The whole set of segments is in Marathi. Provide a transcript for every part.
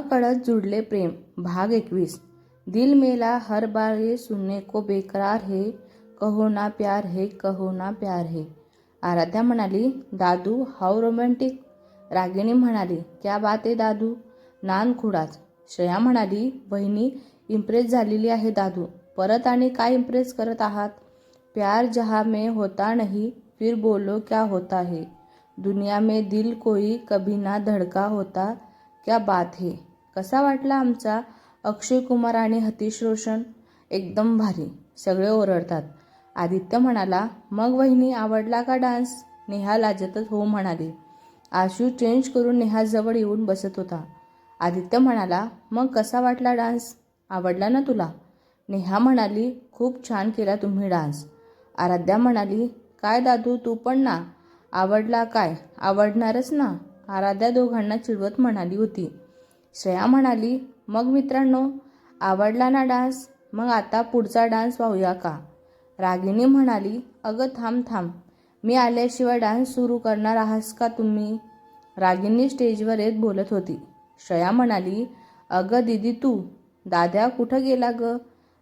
कळत जुडले प्रेम. भाग एकवीस. दिल मेला हर बार ये सुनने को बेकरार है. कहो ना प्यार है कहो ना प्यार है. आराध्या म्हणाली दादू हाऊ रोमॅन्टिक रागिणी म्हणाली क्या बात आहे दादू. नान खुडाच. श्रेया म्हणाली बहिणी इम्प्रेस झालेली आहे दादू. परत आणि काय इम्प्रेस करत आहात? प्यार जहाँ में होता नहीं फिर बोलो क्या होता है? दुनिया में दिल कोई कभी ना धडका होता. क्या बात है? कसा वाटला आमचा? अक्षय कुमार आणि हतीश रोशन एकदम भारी सगळे ओरडतात. आदित्य म्हणाला मग वहिनी आवडला का डान्स? नेहा लाजतच हो म्हणाली. आशू चेंज करून नेहाजवळ येऊन बसत होता. आदित्य म्हणाला मग कसा वाटला डान्स? आवडला ना तुला? नेहा म्हणाली खूप छान केला तुम्ही डान्स. आराध्या म्हणाली काय दादू तू पण ना. आवडला काय? आवडणारच ना. आराध्या दोघांना चिडवत म्हणाली होती. श्रेया म्हणाली मग मित्रांनो आवडला ना डान्स? मग आता पुढचा डान्स पाहूया का? रागिणी म्हणाली अगं थांब थांब. मी आल्याशिवाय डान्स सुरू करणार आहास का तुम्ही? रागिणी स्टेजवर येत बोलत होती. श्रेया म्हणाली अगं दिदी तू दाद्या कुठं गेला ग?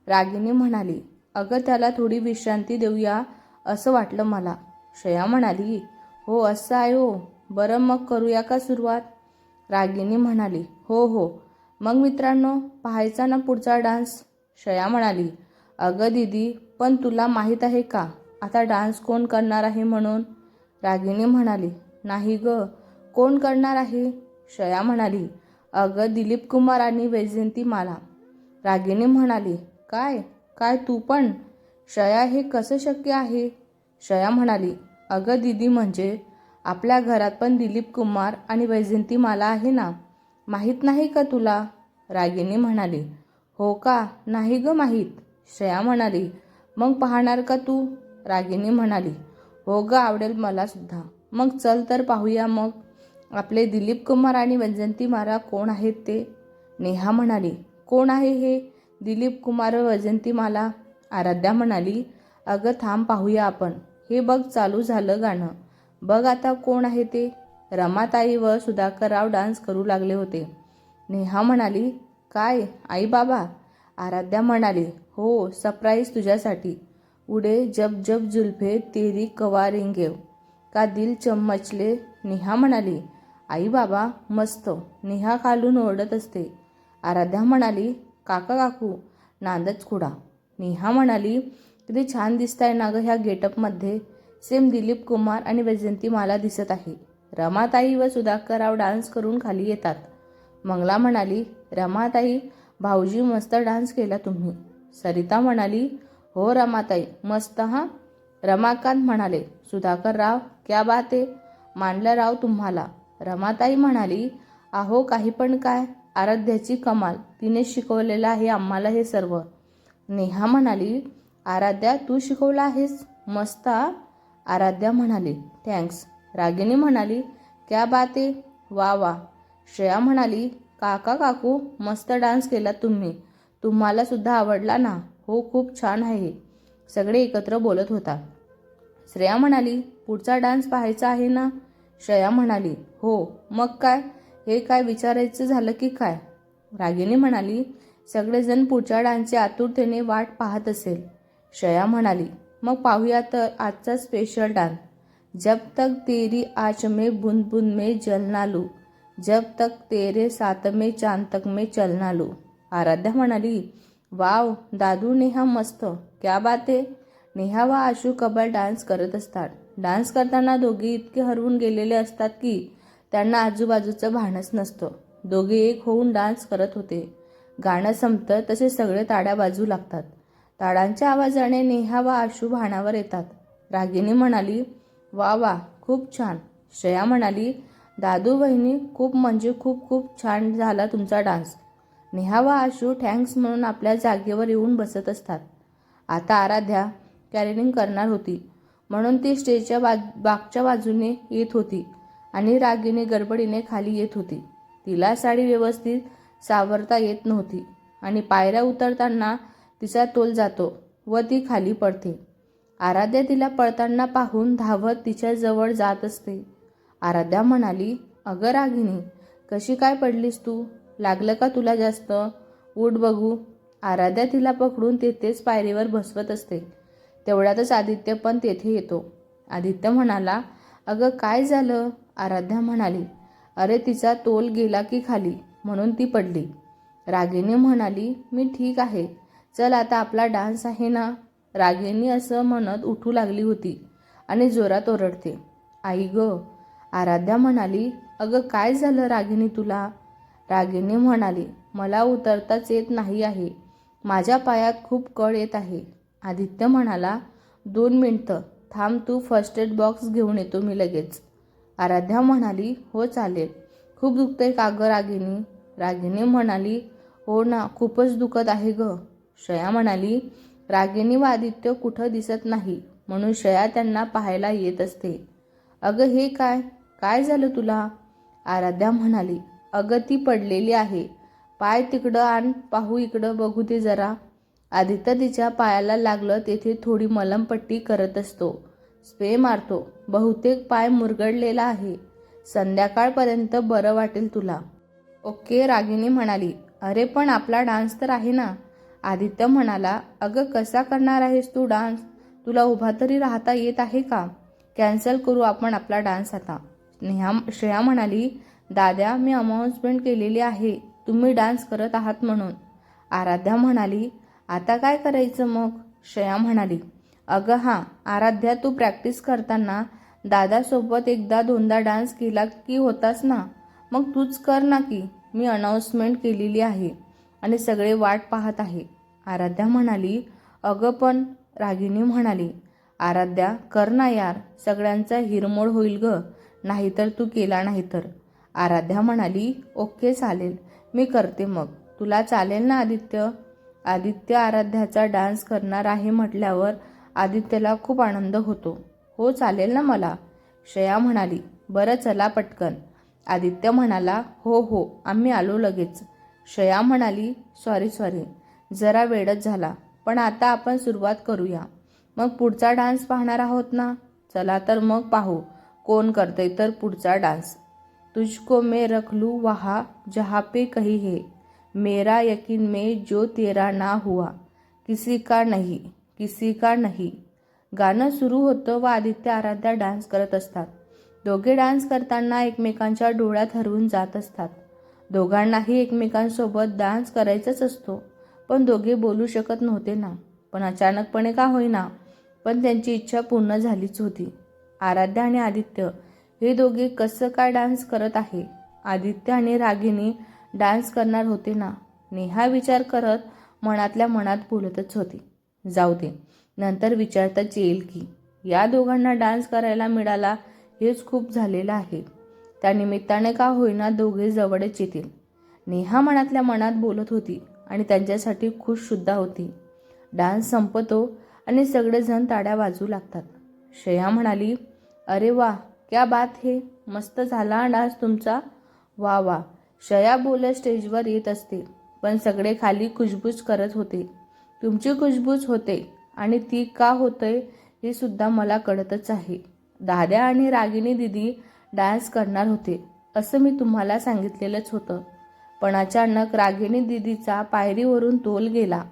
रागिणी म्हणाली अगं त्याला थोडी विश्रांती देऊया असं वाटलं मला. श्रेया म्हणाली हो असं आहे हो. बरं मग करूया का सुरुवात? रागिनी म्हणाली हो हो. मग मित्रांनो पाहायचा ना पुढचा डान्स? श्रेया म्हणाली अगं दीदी पण तुला माहीत आहे का? आता डान्स कोण करणार आहे म्हणून? रागिनी म्हणाली नाही ग. कोण करणार आहे? श्रेया म्हणाली अगं दिलीप कुमार आणि वैजयंती माला. रागिनी म्हणाली काय? काय तू पण? शया हे कसं शक्य आहे? शया म्हणाली अगं दीदी म्हणजे आपल्या घरात पण दिलीप कुमार आणि वैजयंती माला आहे ना? माहीत नाही का तुला? रागिनी म्हणाली. हो का? नाही ग माहीत. श्रेया म्हणाली. मग पाहणार का तू? रागिनी म्हणाली. हो ग आवडेल मला सुद्धा. मग चल तर पाहूया मग. आपले दिलीप कुमार आणि वैजयंती माला कोण आहेत ते? नेहा म्हणाली. कोण आहे हे? दिलीप कुमार व वैजयंती माला? आराध्या म्हणाली. अगं थांब पाहूया आपण. हे बघ चालू झालं गाणं. बघ आता कोण आहे ते. रमाताई व सुधाकरराव डान्स करू लागले होते. नेहा म्हणाली काय आई बाबा? आराध्या म्हणाली हो सरप्राईज तुझ्यासाठी. उडे जब जब जुल्फे तेरी कवारिंगेव का दिल चम्मचले नेहा म्हणाली आई बाबा मस्त. नेहा खालून ओरडत असते. आराध्या म्हणाली काका काकू नांदच खुडा. नेहा म्हणाली किती छान दिसताय ना गं ह्या गेटअपमध्ये. सेम दिलीप कुमार आणि वैजयंती मला दिसत आहे. रमाताई व सुधाकरराव डान्स करून खाली येतात. मंगला म्हणाली रमाताई भाऊजी मस्त डान्स केला तुम्ही. सरिता म्हणाली हो रमाताई मस्त हां. रमाकांत म्हणाले सुधाकर राव क्या बात आहे मानलं राव तुम्हाला. रमाताई म्हणाली आहो काही पण काय आराध्याची कमाल तिने शिकवलेलं आहे आम्हाला हे सर्व. नेहा म्हणाली आराध्या तू शिकवलं आहेस? मस्त आराध्या म्हणाली थँक्स रागिनी म्हणाली क्या बात? वा वा. श्रेया म्हणाली काका काकू मस्त डान्स केला तुम्ही. तुम्हाला सुद्धा आवडला ना? हो खूप छान आहे. सगळे एकत्र बोलत होता. श्रेया म्हणाली पुढचा डान्स पाहायचा आहे ना? श्रेया म्हणाली हो. मग काय? हे काय विचारायचं झालं की काय? रागिनी म्हणाली सगळेजण पुढच्या डान्सची आतुरतेने वाट पाहत असेल. श्रेया म्हणाली मग पाहूया तर आजचा स्पेशल डान्स जब तक तेरी आच में बुंद बुंद में जलना लू जब तक तेरे सात में चांद तक में चलना लू. आराध्या म्हणाली वाव दादू नेहा मस्त. क्या बात आहे नेहा व आशू कबल डान्स करत असतात. डान्स करताना दोघे इतके हरवून गेलेले असतात की त्यांना आजूबाजूचं भानच नसतं. दोघे एक होऊन डान्स करत होते. गाणं संपतं तसे सगळे ताड्या बाजू लागतात. ताडांच्या आवाजाने नेहा व आशू भाणावर येतात. रागिनी म्हणाली वा वा खूप छान. श्रेया म्हणाली दादू बहिणी खूप म्हणजे खूप खूप छान झाला तुमचा डान्स. नेहा व आशू थँक्स म्हणून आपल्या जागेवर येऊन बसत असतात. आता आराध्या कॅरिनिंग करणार होती. म्हणून ती स्टेजच्या बाज बागच्या बाजूने येत होती आणि रागिनी गडबडीने खाली येत होती. तिला साडी व्यवस्थित सावरता येत नव्हती आणि पायऱ्या उतरताना तिचा तोल जातो व ती खाली पडते. आराध्या तिला पळताना पाहून धावत तिच्याजवळ जात असते. आराध्या म्हणाली अगं रागिनी कशी काय पडलीस तू? लागलं का तुला जास्त? उठ बघू. आराध्या तिला पकडून तेथेच पायरीवर बसवत असते. तेवढ्यातच आदित्य पण तेथे येतो. आदित्य म्हणाला अगं काय झालं? आराध्या म्हणाली अरे तिचा तोल गेला की खाली म्हणून ती पडली. रागिनी म्हणाली मी ठीक आहे. चल आता आपला डान्स आहे ना? रागिनी असं म्हणत उठू लागली होती आणि जोरात ओरडते. आई ग आराध्या म्हणाली अगं काय झालं रागिनी तुला? रागिनी म्हणाली मला उतरताच येत नाही आहे. माझ्या पायात खूप कळ येत आहे. आदित्य म्हणाला दोन मिनटं थांब तू फर्स्ट एड बॉक्स घेऊन येतो मी लगेच. आराध्या म्हणाली हो चालेल. खूप दुखतंय का गं रागिनी? रागिनी म्हणाली हो ना खूपच दुखत आहे ग. श्रेया म्हणाली रागिनी व आदित्य कुठं दिसत नाही म्हणून श्रेया त्यांना पाहायला येत असते. अगं हे काय? काय झालं तुला? आराध्या म्हणाली अगं ती पडलेली आहे. पाय तिकडं आण पाहू इकडं बघू दे जरा. आदित्य तिच्या पायाला लागलं तेथे थोडी मलमपट्टी करत असतो. स्प्रे मारतो. बहुतेक पाय मुरगडलेला आहे. संध्याकाळपर्यंत बरं वाटेल तुला. ओके रागिनी म्हणाली अरे पण आपला डान्स तर आहे ना. आदित्य म्हणाला अगं कसा करणार आहेस तू डान्स? तुला उभा तरी राहता येत आहे का? कॅन्सल करू आपण आपला डान्स आता. नेहा श्रेया म्हणाली दाद्या मी अनाऊन्समेंट केलेली आहे. तुम्ही डान्स करत आहात म्हणून. आराध्या म्हणाली आता काय करायचं मग? श्रेया म्हणाली अगं हां आराध्या तू प्रॅक्टिस करताना दादासोबत एकदा दोनदा डान्स केला की होतास ना? मग तूच कर ना की मी अनाऊन्समेंट केलेली आहे. आणि सगळे वाट पाहत आहे. आराध्या म्हणाली अगं पण रागिनी म्हणाली आराध्या कर ना यार सगळ्यांचा हिरमोड होईल ग नाहीतर तू केला नाही तर आराध्या म्हणाली ओके चालेल मी करते मग. तुला चालेल ना आदित्य? आदित्य आराध्याचा डान्स करणार आहे म्हटल्यावर आदित्यला खूप आनंद होतो. हो चालेल ना मला. श्रेया म्हणाली बरं चला पटकन. आदित्य म्हणाला हो हो आम्ही आलो लगेच. श्रेया म्हणाली सॉरी सॉरी. जरा वेळच झाला. पण आता आपण सुरुवात करूया. मग पुढचा डान्स पाहणार आहोत ना? चला तर मग पाहू. कोण करते तर पुढचा डान्स. तुझको मे रखलू वहा जहा पे कही है. मेरा यकीन में जो तेरा ना हुआ. किसी का नहीं किसी का नाही. गाणं सुरू होतं व आदित्य आराध्या डान्स करत असतात. दोघे डान्स करताना एकमेकांच्या डोळ्यात हरवून जात असतात. दोघांनाही एकमेकांसोबत डान्स करायचाच असतो. पण दोघे बोलू शकत नव्हते ना. पण अचानकपणे का होईना पण त्यांची इच्छा पूर्ण झालीच होती. आराध्या आणि आदित्य हे दोघे कसं काय डान्स करत आहे? आदित्य आणि रागिनी डान्स करणार होते ना? नेहा विचार करत मनातल्या मनात बोलतच होती. जाऊ दे नंतर विचारताच येईल की या दोघांना डान्स करायला मिळाला हेच खूप झालेलं आहे. त्या निमित्ताने का होईना दोघे जवळच येतील. नेहा मनातल्या मनात बोलत होती आणि त्यांच्यासाठी खुशसुद्धा होती. डान्स संपतो आणि सगळेजण ताड्या वाजू लागतात. श्रेया म्हणाली अरे वा क्या बात हे. मस्त झाला डान्स तुमचा. वा वा. श्रेया बोलत स्टेजवर येत असते पण सगळे खाली कुजबूज करत होते. तुमची कुजबूज होते आणि ती का होते हे सुद्धा मला कळतच आहे. दाद्या आणि रागिनी दिदी डान्स करणार होते असं मी तुम्हाला सांगितलेलंच होतं. पण अचानक रागिणी दिदीचा पायरीवरून तोल गेला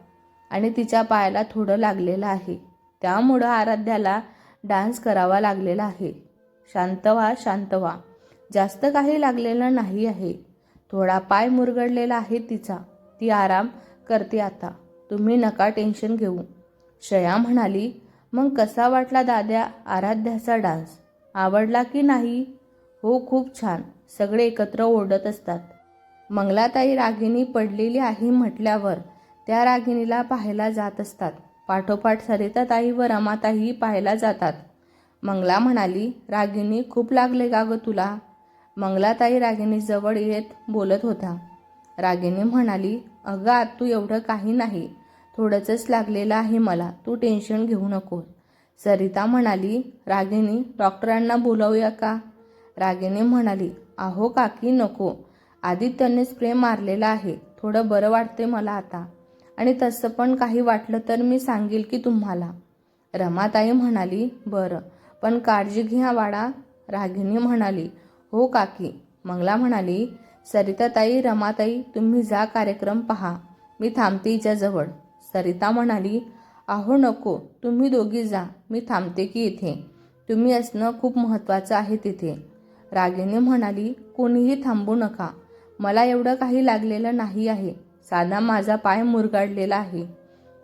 आणि तिच्या पायाला थोडं लागलेलं आहे. त्यामुळं आराध्याला डान्स करावा लागलेला आहे. शांत व्हा शांत व्हा. जास्त काही लागलेलं नाही आहे. थोडा पाय मुरगडलेला आहे तिचा. ती आराम करते आता. तुम्ही नका टेन्शन घेऊ. शया म्हणाली मग कसा वाटला दाद्या आराध्याचा डान्स? आवडला की नाही? हो खूप छान. सगळे एकत्र ओढत असतात. मंगलाताई रागिनी पडलेली आहे म्हटल्यावर त्या रागिणीला पाहायला जात असतात. पाठोपाठ सरिताताई व रमाताई पाहायला जातात. मंगला म्हणाली रागिणी खूप लागले का ग तुला. मंगलाताई रागिणीजवळ येत बोलत होत्या रागिनी म्हणाली अगं आत तू एवढं काही नाही. थोडंसंच लागलेलं आहे मला. तू टेन्शन घेऊ नको सरिता म्हणाली रागिनी डॉक्टरांना बोलावूया का? रागिनी म्हणाली अहो काकी नको. आदित्यने स्प्रे मारलेला आहे. थोडं बरं वाटते मला आता. आणि तसं पण काही वाटलं तर मी सांगेल की तुम्हाला. रमाताई म्हणाली बरं. पण काळजी घ्या वाडा रागिनी म्हणाली हो काकी. मंगला म्हणाली सरिताताई रमाताई तुम्ही जा कार्यक्रम पहा. मी थांबते हिच्याजवळ सरिता म्हणाली अहो नको. तुम्ही दोघी जा. मी थांबते की इथे. तुम्ही असणं खूप महत्त्वाचं आहे तिथे. रागिनी म्हणाली कोणीही थांबू नका. मला एवढं काही लागलेलं नाही आहे. साधा माझा पाय मुरगाडलेला आहे.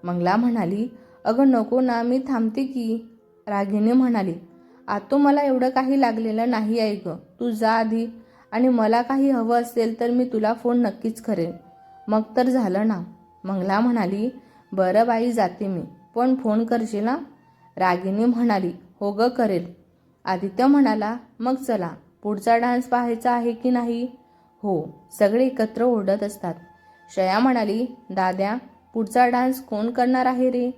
मंगला म्हणाली अगं नको ना मी थांबते की. रागिनी म्हणाली आतो मला एवढं काही लागलेलं नाही आहे ग. तू जा आधी. आणि मला काही हवं असेल तर मी तुला फोन नक्कीच करेन. मग तर झालं ना. मंगला म्हणाली बरं बाई जाते मी. पण फोन करशील ना? रागिनी म्हणाली हो ग करेल. आदित्य म्हणाला मग चला. पुढचा डान्स पाहायचा आहे की नाही? हो सगळे एकत्र ओरडत असतात. श्रेया म्हणाली दाद्या पुढचा डान्स कोण करणार आहे रे?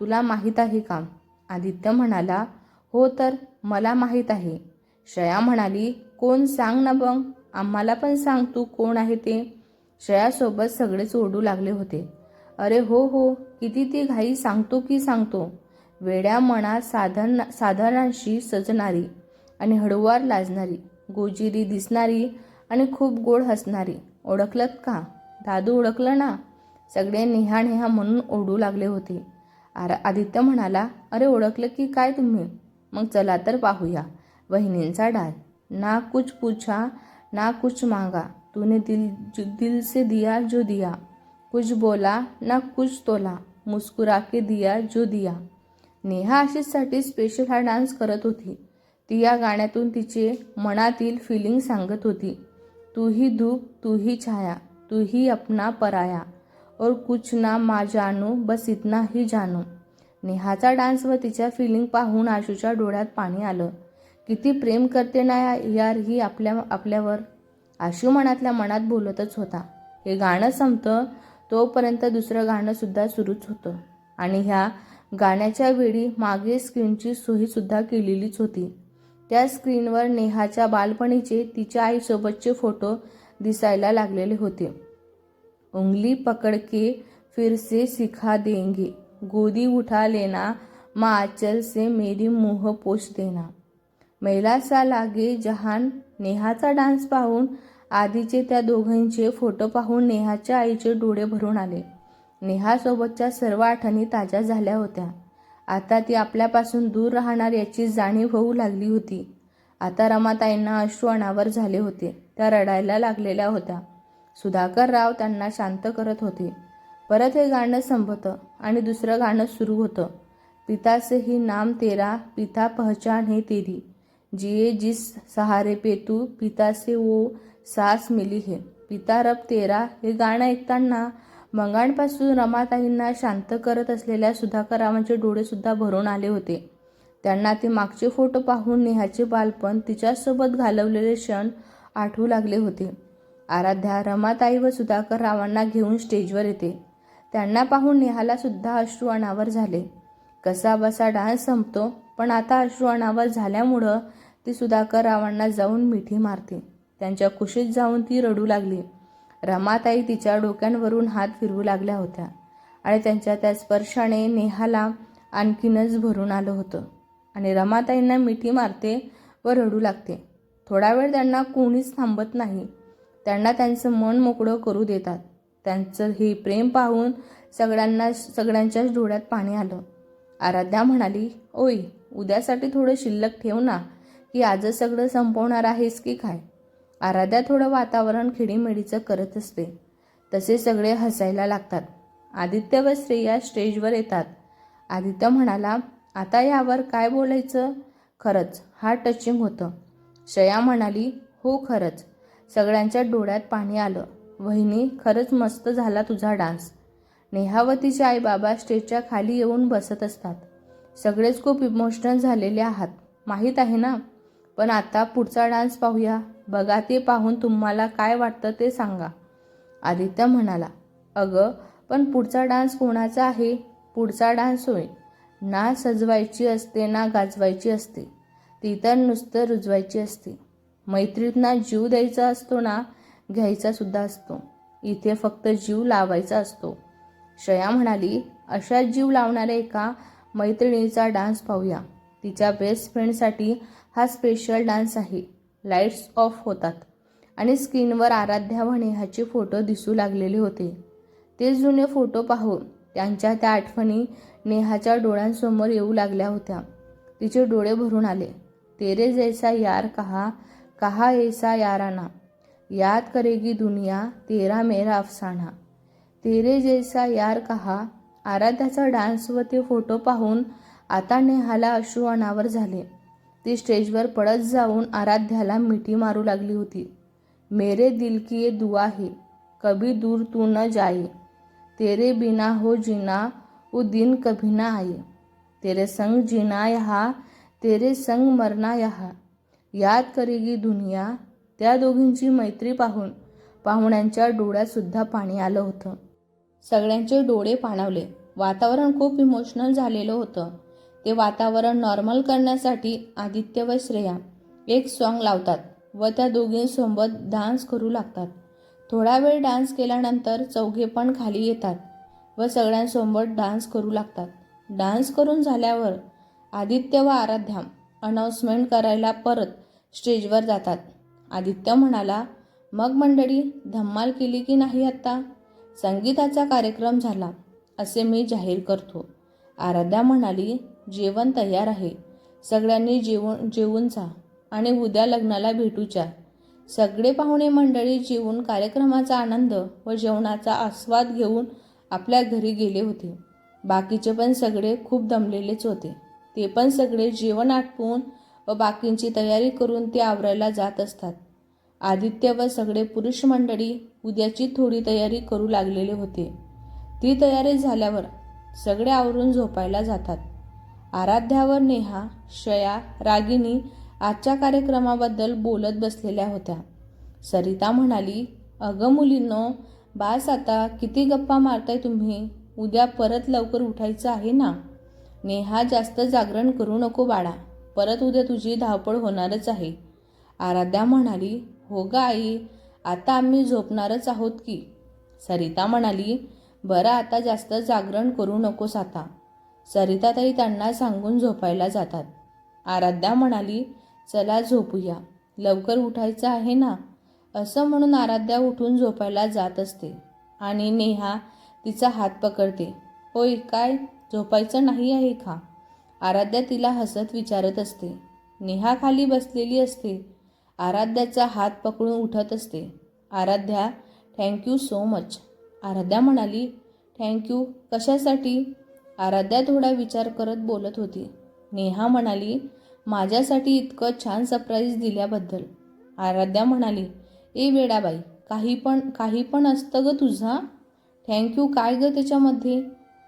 तुला माहीत आहे का? आदित्य म्हणाला हो तर मला माहीत आहे. श्रेया म्हणाली कोण सांग ना बंग आम्हाला पण सांग तू कोण आहे ते. श्रेयासोबत सगळेच ओरडू लागले होते. अरे हो हो किती ती घाई सांगतो की सांगतो. वेड्या मनात साधन साधारणांशी सजणारी आणि हळूवार लाजणारी. गोजिरी दिसणारी आणि खूप गोड हसणारी. ओळखलत का? दादू ओळखलं ना? सगळे नेहा नेहा म्हणून ओढू लागले होते. आर आदित्य म्हणाला अरे ओळखलं की काय तुम्ही? मग चला तर पाहूया. वहिनींचा डाल. ना कुछ पूछा ना कुछ मांगा. तूने दिल जो दिल से दिया जो दिया. कुछ बोला ना कुछ तोला. मुस्कुरा के दिया जो दिया. नेहा आशिषसाठी स्पेशल हा डान्स करत होती. ती या गाण्यातून तिचे मनातील फिलिंग सांगत होती. तू ही धूप तू ही छाया तू ही अपना पराया. और कुछ ना मा जानू बस इतना ही जानू. नेहाचा डान्स व तिच्या फिलिंग पाहून आशूच्या डोळ्यात पाणी आलं. किती प्रेम करते ना या- यार ही आपल्या आपल्यावर. आशू मनातल्या मनात बोलतच होता. हे गाणं संपतं तोपर्यंत दुसरं गाणंसुद्धा सुरूच होतं. आणि ह्या गाण्याच्या वेळी मागे स्क्रीनची सोयीसुद्धा केलेलीच होती. त्या स्क्रीनवर नेहाच्या बालपणीचे तिच्या आईसोबतचे फोटो दिसायला लागलेले होते. उंगली पकड़ के फिर से सिखा देंगे गोदी उठा लेना माँ आचल से मेरी मुह पोछ देना. मैलासा लागे जहान नेहाचा डान्स पाहून आधीचे त्या दोघांचे फोटो पाहून नेहाच्या आईचे डोळे भरून आले. नेहासोबतच्या सर्व आठवणी ताज्या झाल्या होत्या. आता ती आपल्यापासून दूर राहणार याची जाणीव होऊ लागली होती. आता रमाताईंना अश्रू अनावर झाले होते. त्या रडायला लागलेल्या होत्या. सुधाकर राव त्यांना शांत करत होते. परत हे गाणं संपतं आणि दुसरं गाणं सुरू होतं. पिताचे ही नाम तेरा पिता पहचान है तेरी. जिये जिस सहारे पे तू पिता से वो सास मिली है. पिता रब तेरा हे गाणं ऐकताना मंगाणपासून रमाताईंना शांत करत असलेल्या सुधाकररावांचे डोळेसुद्धा भरून आले होते. त्यांना ते मागचे फोटो पाहून नेहाचे बालपण तिच्यासोबत घालवलेले क्षण आठवू लागले होते. आराध्या रमाताई व सुधाकर रावांना घेऊन स्टेजवर येते. त्यांना पाहून नेहाला सुद्धा अश्रू अनावर झाले. कसा बसा डान्स संपतो पण आता अश्रू अनावर झाल्यामुळं ती सुधाकर रावांना जाऊन मिठी मारते. त्यांच्या कुशीत जाऊन ती रडू लागली. रमाताई तिच्या डोक्यांवरून हात फिरवू लागल्या होत्या आणि त्यांच्या त्या स्पर्शाने नेहाला आणखीनच भरून आलं होतं. आणि रमाताईंना मिठी मारते व रडू लागते. थोडा वेळ त्यांना कोणीच थांबत नाही. त्यांना त्यांचं मन मोकळं करू देतात. त्यांचं हे प्रेम पाहून सगळ्यांना सगळ्यांच्याच डोळ्यात पाणी आलं. आराध्या म्हणाली ओय उद्यासाठी थोडं शिल्लक ठेव ना की आजच सगळं संपवणार आहेस की काय? आराध्या थोडं वातावरण खिडीमिडीचं करत असते. तसे सगळे हसायला लागतात. आदित्य व श्रेया स्टेजवर येतात. आदित्य म्हणाला आता यावर काय बोलायचं? खरंच हा टचिंग होतं. श्रेया म्हणाली हो खरंच. सगळ्यांच्या डोळ्यात पाणी आलं. वहिनी खरंच मस्त झाला तुझा डान्स. नेहावतीचे आई बाबा स्टेजच्या खाली येऊन बसत असतात. सगळेच खूप इमोशनल झालेले आहात. माहीत आहे ना? पण आता पुढचा डान्स पाहूया. बघा ते पाहून तुम्हाला काय वाटतं ते सांगा. आदित्य म्हणाला अगं पण पुढचा डान्स कोणाचा आहे? पुढचा डान्स होय. ना सजवायची असते ना गाजवायची असते. ती तर नुसतं रुजवायची असते. मैत्रीतना जीव द्यायचा असतो ना घ्यायचा सुद्धा असतो. इथे फक्त जीव लावायचा असतो. श्रेया म्हणाली अशा जीव लावणाऱ्या एका मैत्रिणीचा डान्स पाहूया. तिच्या बेस्ट फ्रेंडसाठी हा स्पेशल डान्स आहे. लाईट्स ऑफ होतात. आणि स्क्रीनवर आराध्या व नेहाचे फोटो दिसू लागलेले होते. ते जुने फोटो पाहून त्यांच्या त्या आठवणी नेहाच्या डोळ्यांसमोर येऊ लागल्या होत्या. तिचे डोळे भरून आले. तेरे जैसा यार कहा कहा ऐसा याराना. याद करेगी दुनिया तेरा मेरा अफसाना. तेरे जैसा यार कहा आराध्याचा डान्स व ते फोटो पाहून आता नेहाला अश्रू अनावर झाले. ती स्टेजवर पडत जाऊन आराध्याला मिठी मारू लागली होती. मेरे दिल की ये दुआ है कभी दूर तू न जाए. तेरे बिना हो जीना वो दिन कभी ना आए. तेरे संग जीना यहाँ तेरे संग मरना यहाँ. याद करेगी दुनिया त्या दोघींची मैत्री पाहून पाहुण्यांच्या डोळ्यातसुद्धा पाणी आलं होतं. सगळ्यांचे डोळे पाणावले. वातावरण खूप इमोशनल झालेलं होतं. ते वातावरण नॉर्मल करण्यासाठी आदित्य व श्रेया एक सॉन्ग लावतात व त्या दोघींसोबत डान्स करू लागतात. थोडा वेळ डान्स केल्यानंतर चौघे पण खाली येतात व सगळ्यांसोबत डान्स करू लागतात. डान्स करून झाल्यावर आदित्य व आराध्या अनाऊन्समेंट करायला परत स्टेजवर जातात. आदित्य म्हणाला मग मंडळी धम्माल केली की नाही आत्ता? संगीताचा कार्यक्रम झाला असे मी जाहीर करतो. आराध्या म्हणाली जेवण तयार आहे. सगळ्यांनी जेवण जेवून जा आणि उद्या लग्नाला भेटूच्या सगळे पाहुणे मंडळी जेवून कार्यक्रमाचा आनंद व जेवणाचा आस्वाद घेऊन आपल्या घरी गेले होते. बाकीचे पण सगळे खूप दमलेलेच होते. ते पण सगळे जेवण आटपून व बाकींची तयारी करून ते आवरायला जात असतात. आदित्य व सगळे पुरुष मंडळी उद्याची थोडी तयारी करू लागलेले होते. ती तयारी झाल्यावर सगळे आवरून झोपायला जातात. आराध्यावर नेहा श्रया रागिनी आजच्या कार्यक्रमाबद्दल बोलत बसलेल्या होत्या. सरिता म्हणाली अगं मुलींनो बास आता किती गप्पा मारताय तुम्ही? उद्या परत लवकर उठायचं आहे ना? नेहा जास्त जागरण करू नको बाळा. परत उद्या तुझी धावपळ होणारच आहे. आराध्या म्हणाली हो ग आई आता आम्ही झोपणारच आहोत की. सरिता म्हणाली बरं आता जास्त जागरण करू नकोस आता. सरिताताई त्यांना सांगून झोपायला जातात. आराध्या म्हणाली चला झोपूया. लवकर उठायचं आहे ना? असं म्हणून आराध्या उठून झोपायला जात असते. आणि नेहा तिचा हात पकडते. होय काय? झोपायचं नाही आहे का? आराध्या तिला हसत विचारत असते. नेहा खाली बसलेली असते. आराध्याचा हात पकडून उठत असते. Aaradhya thank you so much. Aaradhya म्हणाली थँक्यू. कशासाठी? आराध्या थोडा विचार करत बोलत होती. नेहा म्हणाली माझ्यासाठी इतकं छान सरप्राईज दिल्याबद्दल. आराध्या म्हणाली ए वेडाबाई काही पण काही पण असतं ग तुझा थँक्यू काय ग त्याच्यामध्ये?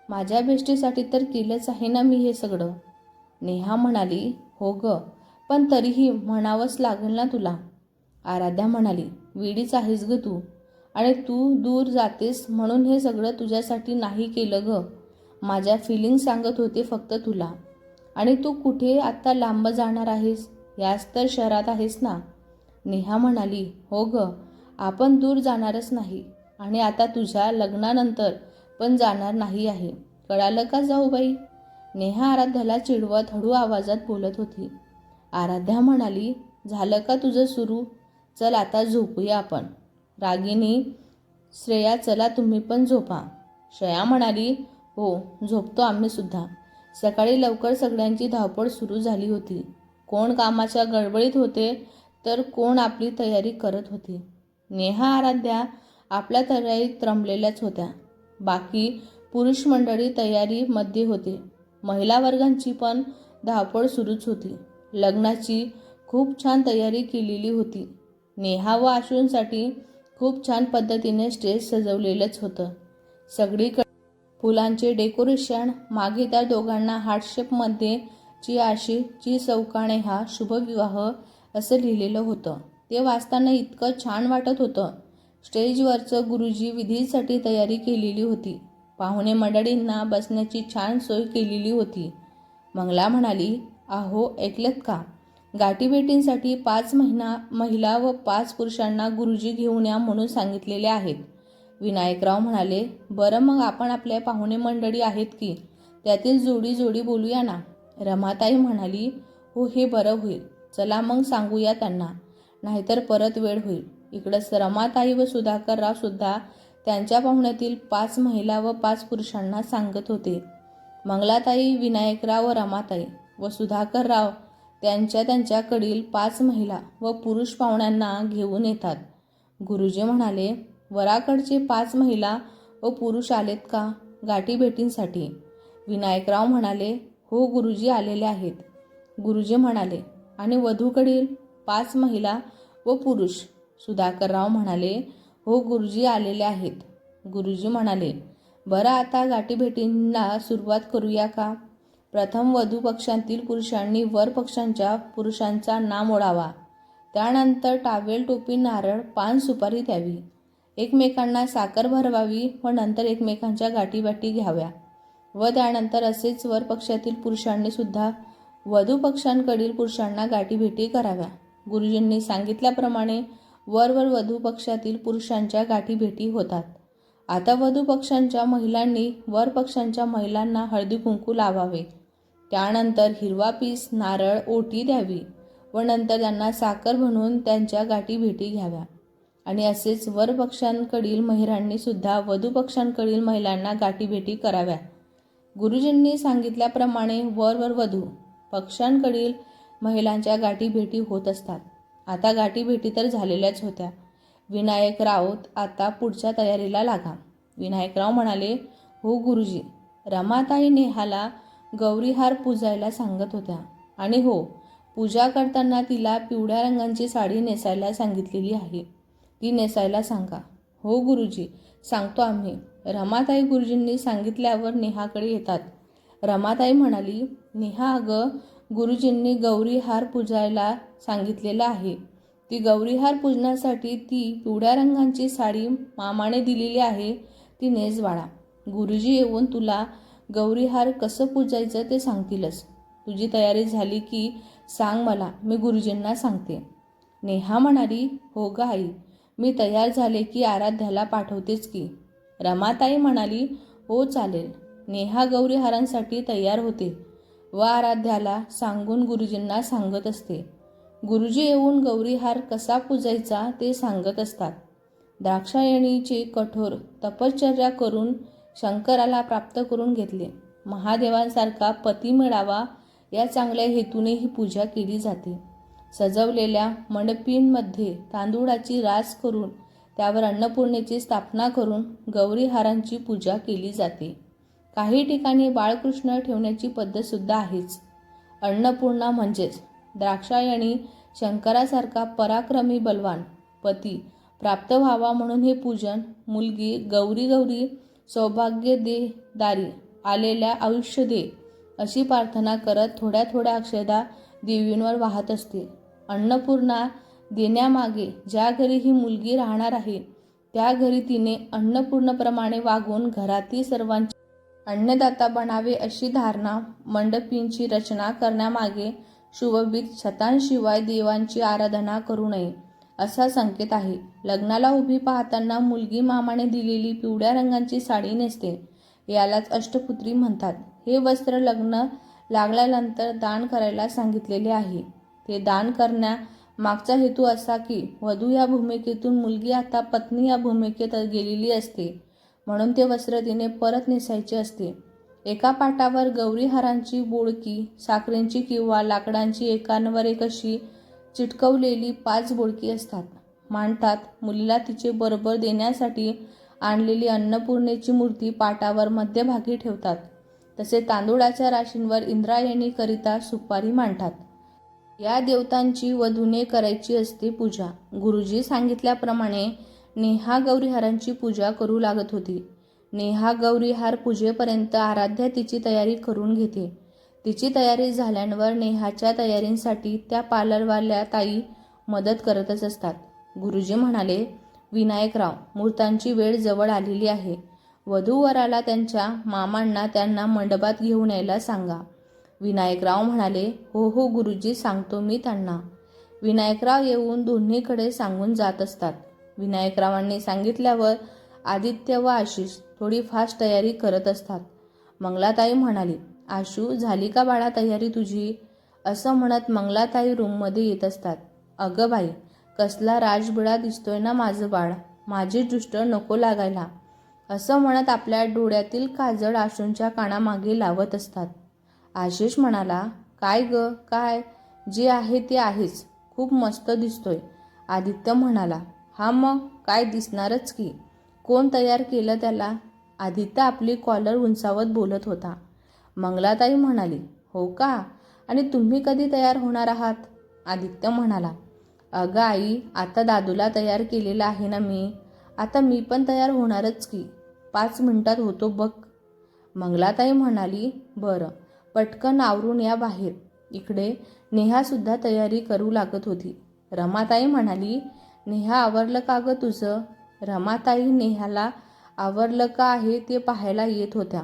माझ्या बेष्टीसाठी तर केलंच आहे ना मी हे सगळं. नेहा म्हणाली हो ग पण तरीही म्हणावंच लागेल ना तुला. आराध्या म्हणाली वेडीच आहेस ग तू. आणि तू दूर जातेस म्हणून हे सगळं तुझ्यासाठी नाही केलं ग. माझ्या फिलिंग सांगत होते फक्त तुला. आणि तू कुठे आत्ता लांब जाणार आहेस? याच तर शहरात आहेस ना? नेहा म्हणाली हो ग आपण दूर जाणारच नाही. आणि आता तुझ्या लग्नानंतर पण जाणार नाही आहे. कळालं का जाऊ बाई? नेहा आराध्याला चिडवत हळू आवाजात बोलत होती. आराध्या म्हणाली झालं का तुझं सुरू? चल आता झोपूया आपण. रागिनी श्रेया चला तुम्ही पण झोपा. श्रेया म्हणाली हो झोपतो आम्ही सुद्धा. सकाळी लवकर सगळ्यांची धावपळ सुरू झाली होती. कोण कामाच्या गडबडीत होते तर कोण आपली तयारी करत होती. नेहा आराध्या आपल्या तयारीत रमलेल्याच होत्या. बाकी पुरुष मंडळी तयारीमध्ये होते. महिला वर्गांची पण धावपळ सुरूच होती. लग्नाची खूप छान तयारी केलेली होती. नेहा व आशूंसाठी खूप छान पद्धतीने स्टेज सजवलेलंच होतं. सगळीकडे फुलांचे डेकोरेशन मागे त्या दोघांना हार्टशेपमध्ये ची आशी ची चौकाणे हा शुभविवाह असं लिहिलेलं होतं. ते वाचताना इतकं छान वाटत होतं. स्टेजवरचं गुरुजी विधीसाठी तयारी केलेली होती. पाहुणे मंडळींना बसण्याची छान सोय केलेली होती. मंगला म्हणाली अहो ऐकलत का? गाठीभेटींसाठी पाच महिना महिला व पाच पुरुषांना गुरुजी घेऊन या म्हणून सांगितलेले आहेत. विनायकराव म्हणाले बरं मग आपण आपल्या पाहुणे मंडळी आहेत की? त्यातील जोडी जोडी बोलूया ना. रमाताई म्हणाली हो हे बरं होईल. चला मग सांगूया त्यांना. नाहीतर परत वेळ होईल. इकडंच रमाताई व सुधाकरराव सुद्धा त्यांच्या पाहुण्यातील पाच महिला व पाच पुरुषांना सांगत होते. मंगलाताई विनायकराव व रमाताई व सुधाकरराव त्यांच्या त्यांच्याकडील पाच महिला व पुरुष पाहुण्यांना घेऊन येतात. गुरुजी म्हणाले वराकडचे पाच महिला व पुरुष आलेत का? गाठीभेटींसाठी विनायकराव म्हणाले हो गुरुजी आलेले आहेत. गुरुजी म्हणाले आणि वधूकडील पाच महिला व पुरुष. सुधाकरराव म्हणाले हो गुरुजी आलेले आहेत. गुरुजी म्हणाले बरं आता गाठीभेटींना सुरुवात करूया का? प्रथम वधू पक्षांतील पुरुषांनी वर पक्षांच्या पुरुषांचा नाम ओढावा. त्यानंतर टावेल टोपी नारळ पान सुपारी द्यावी. एकमेकांना साखर भरवावी व नंतर एकमेकांच्या गाठीबाटी घ्याव्या. व त्यानंतर असेच वर पक्षातील पुरुषांनी सुद्धा वधू पक्षांकडील पुरुषांना गाठीभेटी कराव्या. गुरुजींनी सांगितल्याप्रमाणे वर वर वधू पक्षातील पुरुषांच्या गाठीभेटी होतात. आता वधू पक्षांच्या महिलांनी वर पक्षांच्या महिलांना हळदी कुंकू लावावे. त्यानंतर हिरवा पीस नारळ ओटी द्यावी व नंतर त्यांना साखर म्हणून त्यांच्या गाठीभेटी घ्याव्या. आणि असेच वरपक्षांकडील महिलांनीसुद्धा महिलांनी सुद्धा महिलांना गाठीभेटी कराव्या. गुरुजींनी सांगितल्याप्रमाणे वर वर वधू पक्षांकडील महिलांच्या गाठीभेटी होत असतात. आता गाठीभेटी तर झालेल्याच होत्या. विनायक राऊत आता पुढच्या तयारीला लागा. विनायकराव म्हणाले हो गुरुजी रमाताई नेहाला गौरीहार पूजायला सांगत होत्या. आणि हो पूजा करताना तिला पिवळ्या रंगांची साडी नेसायला सांगितलेली आहे. ती नेसायला सांगा. हो गुरुजी सांगतो आम्ही. रमाताई गुरुजींनी सांगितल्यावर नेहाकडे येतात. रमाताई म्हणाली नेहा अगं गुरुजींनी गौरीहार पूजायला सांगितलेलं आहे. ती गौरीहार पूजण्यासाठी ती पिवळ्या रंगांची साडी मामाने दिलेली आहे ती नेस वाळा गुरुजी येऊन तुला गौरीहार कसं पूजायचं ते सांगतीलच. तुझी तयारी झाली की सांग मला मी गुरुजींना सांगते. नेहा म्हणाली हो ग आई. मी तयार झाले की आराध्याला पाठवतेच की. रमाताई म्हणाली हो चालेल. नेहा गौरीहारांसाठी तयार होते. व आराध्याला सांगून गुरुजींना सांगत असते. गुरुजी येऊन गौरीहार कसा पूजायचा ते सांगत असतात. द्राक्षायणीची कठोर तपश्चर्या करून शंकराला प्राप्त करून घेतले. महादेवांसारखा पती मिळावा या चांगल्या हेतूने ही पूजा केली जाते. सजवलेल्या मंडपींमध्ये तांदूळाची रास करून त्यावर अन्नपूर्णेची स्थापना करून गौरीहारांची पूजा केली जाते. काही ठिकाणी बाळकृष्ण ठेवण्याची पद्धतसुद्धा आहेच. अन्नपूर्णा म्हणजेच द्राक्षायणी शंकरासारखा पराक्रमी बलवान पती प्राप्त व्हावा म्हणून हे पूजन मुलगी गौरी गौरी सौभाग्य दे दारी आलेल्या आयुष्य दे अशी प्रार्थना करत थोड्या थोड्या अक्षदा देवींवर वाहत असते. अन्नपूर्णा देण्यामागे ज्या घरी ही मुलगी राहणार आहे त्या घरी तिने अन्नपूर्णप्रमाणे वागून घरातील सर्वांची अन्नदाता बनावे अशी धारणा मंडपींची रचना करण्यामागे शुभबीत छतांशिवाय देवांची आराधना करू नये असा संकेत आहे. लग्नाला उभी पाहताना मुलगी मामाने दिलेली पिवळ्या रंगाची साडी नेसते. यालाच अष्टपुत्री म्हणतात. हे वस्त्र लग्न लागल्यानंतर दान करायला सांगितलेले आहे. ते दान करण्या मागचा हेतू असा की वधू या भूमिकेतून मुलगी आता पत्नी या भूमिकेत गेलेली असते. म्हणून ते वस्त्र तिने परत नेसायचे असते. एका पाटावर गौरीहारांची बोळकी साखरेंची किंवा लाकडांची एकांवर एक अशी चिटकवलेली पाच बोळकी असतात. मांडतात. मुलीला तिचे बरोबर देण्यासाठी आणलेली अन्नपूर्णेची मूर्ती पाटावर मध्यभागी ठेवतात. तसे तांदूळाच्या राशींवर इंद्रायणीकरिता सुपारी मांडतात. या देवतांची वधूने करायची असते पूजा. गुरुजी सांगितल्याप्रमाणे नेहा गौरीहारांची पूजा करू लागत होती. नेहा गौरीहार पूजेपर्यंत आराध्या तिची तयारी करून घेते. तिची तयारी झाल्यावर नेहाच्या तयारींसाठी त्या पार्लरवाल्या ताई मदत करतच असतात. गुरुजी म्हणाले विनायकराव मूर्तांची वेळ जवळ आलेली आहे. वधूवराला त्यांच्या मामांना त्यांना मंडपात घेऊन यायला सांगा. विनायकराव म्हणाले हो हो गुरुजी सांगतो मी त्यांना. विनायकराव येऊन दोन्हीकडे सांगून जात असतात. विनायकरावांनी सांगितल्यावर आदित्य व आशिष थोडी फास्ट तयारी करत असतात. मंगलाताई म्हणाली आशू झाली का बाळा तयारी तुझी? असं म्हणत मंगलाताई रूममध्ये येत असतात. अगं बाई कसला राजबिळा दिसतोय ना माझं बाळ. माझी दृष्ट नको लागायला. असं म्हणत आपल्या डोळ्यातील काजळ आशूंच्या कानामागे लावत असतात. आशिष म्हणाला काय ग काय? जे आहे ते आहेच. खूप मस्त दिसतोय. आदित्य म्हणाला हा मग काय दिसणारच की. कोण तयार केलं त्याला? आदित्य आपली कॉलर उंचावत बोलत होता. मंगलाताई म्हणाली हो का? आणि तुम्ही कधी तयार होणार आहात? आदित्य म्हणाला अगं आई आता दादूला तयार केलेला आहे ना मी? आता मी पण तयार होणारच की. पाच मिनिटात होतो बघ. मंगलाताई म्हणाली बरं. पटकन आवरून या बाहेर. इकडे नेहासुद्धा तयारी करू लागत होती. रमाताई म्हणाली नेहा आवरलं का गं तुझं रमाताई नेहाला आवरलं का आहे ते पाहायला येत होत्या.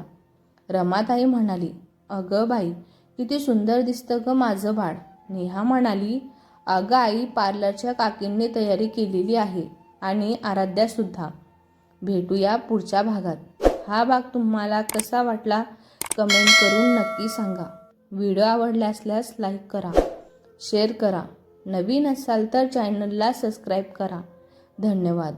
रमाताई म्हणाली अगं बाई किती सुंदर दिसतं ग माझं बाळ नेहा म्हणाली अगं आई पार्लरच्या काकींनी तयारी केलेली आहे आणि आराध्यासुद्धा भेटूया पुढच्या भागात. हा भाग तुम्हाला कसा वाटला कमेंट करून नक्की सांगा. व्हिडिओ आवडला असल्यास लाईक करा शेअर करा. नवीन असाल तर चॅनलला सबस्क्राईब करा. धन्यवाद.